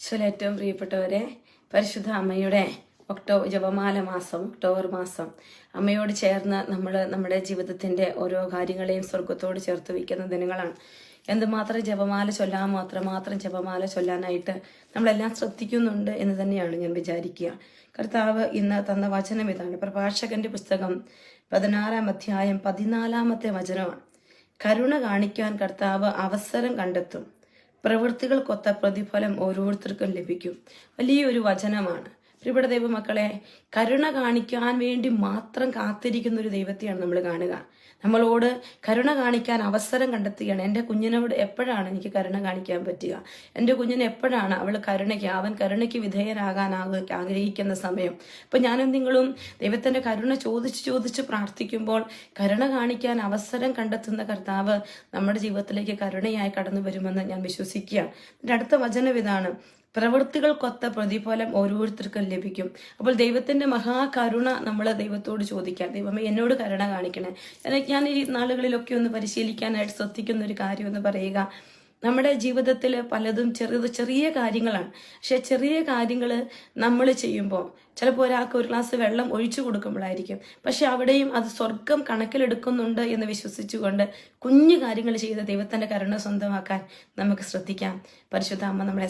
ഈശോയിലെ ഏറ്റവും പ്രിയപ്പെട്ടവരെ പരിശുദ്ധ അമ്മയുടെ ഒക്ടോബർ ജപമാല മാസം ഒക്ടോബർ മാസം. അമ്മയോട് ചേർന്ന് നമ്മൾ നമ്മുടെ ജീവിതത്തിന്റെ ഓരോ കാര്യങ്ങളെയും സ്വർഗത്തോട് ചേർത്ത് വയ്ക്കുന്ന ദിനങ്ങളാണ്. എന്തുമാത്രം ജപമാല ചൊല്ലാൻ മാത്രം മാത്രം ജപമാല ചൊല്ലാനായിട്ട് നമ്മളെല്ലാം ശ്രദ്ധിക്കുന്നുണ്ട് എന്ന് തന്നെയാണ് ഞാൻ വിചാരിക്കുക. കർത്താവ് ഇന്ന് തന്ന വചനം ഇതാണ്. പ്രഭാഷകന്റെ പുസ്തകം പതിനാറാം അധ്യായം പതിനാലാമത്തെ വചനമാണ്. കരുണ കാണിക്കാൻ കർത്താവ് അവസരം കണ്ടെത്തും. പ്രവൃത്തികൾക്കൊത്ത പ്രതിഫലം ഓരോരുത്തർക്കും ലഭിക്കും. വലിയൊരു വചനമാണ്. പ്രിയപ്പെട്ട ദൈവമക്കളെ കരുണ കാണിക്കാൻ വേണ്ടി മാത്രം കാത്തിരിക്കുന്ന ഒരു ദൈവത്തെയാണ് നമ്മൾ കാണുക. നമ്മളോട് കരുണ കാണിക്കാൻ അവസരം കണ്ടെത്തുകയാണ്. എന്റെ കുഞ്ഞിനോട് എപ്പോഴാണ് എനിക്ക് കരുണ കാണിക്കാൻ പറ്റുക? എന്റെ കുഞ്ഞിന് എപ്പോഴാണ് അവൾ കരുണയ്ക്ക് അവൻ കരുണയ്ക്ക് വിധേയനാകാൻ ആക- ആഗ്രഹിക്കുന്ന സമയം? അപ്പം ഞാനും നിങ്ങളും ദൈവത്തിന്റെ കരുണ ചോദിച്ച് ചോദിച്ച് പ്രാർത്ഥിക്കുമ്പോൾ കരുണ കാണിക്കാൻ അവസരം കണ്ടെത്തുന്ന കർത്താവ് നമ്മുടെ ജീവിതത്തിലേക്ക് കരുണയായി കടന്നു വരുമെന്ന് ഞാൻ വിശ്വസിക്കുക എന്റെ അടുത്ത വചനം ഇതാണ്. പ്രവൃത്തികൾക്കൊത്ത പ്രതിഫലം ഓരോരുത്തർക്കും ലഭിക്കും. അപ്പോൾ ദൈവത്തിന്റെ മഹാകരുണ നമ്മൾ ദൈവത്തോട് ചോദിക്കാം. ദൈവമേ എന്നോട് കരുണ കാണിക്കണേ. ഞാൻ ഈ നാളുകളിലൊക്കെ ഒന്ന് പരിശീലിക്കാനായിട്ട് ശ്രദ്ധിക്കുന്ന ഒരു കാര്യം എന്ന് പറയുക. നമ്മുടെ ജീവിതത്തിൽ പലതും ചെറുത് ചെറിയ കാര്യങ്ങളാണ്. പക്ഷെ ചെറിയ കാര്യങ്ങൾ നമ്മൾ ചെയ്യുമ്പോൾ ചിലപ്പോൾ ഒരാൾക്ക് ഒരു ഗ്ലാസ് വെള്ളം ഒഴിച്ചു കൊടുക്കുമ്പോഴായിരിക്കും. പക്ഷെ അവിടെയും അത് സ്വർഗം കണക്കിലെടുക്കുന്നുണ്ട് എന്ന് വിശ്വസിച്ചുകൊണ്ട് കുഞ്ഞു കാര്യങ്ങൾ ചെയ്ത് ദൈവത്തിന്റെ കരുണ സ്വന്തമാക്കാൻ നമുക്ക് ശ്രദ്ധിക്കാം. പരിശുദ്ധ അമ്മ നമ്മളെ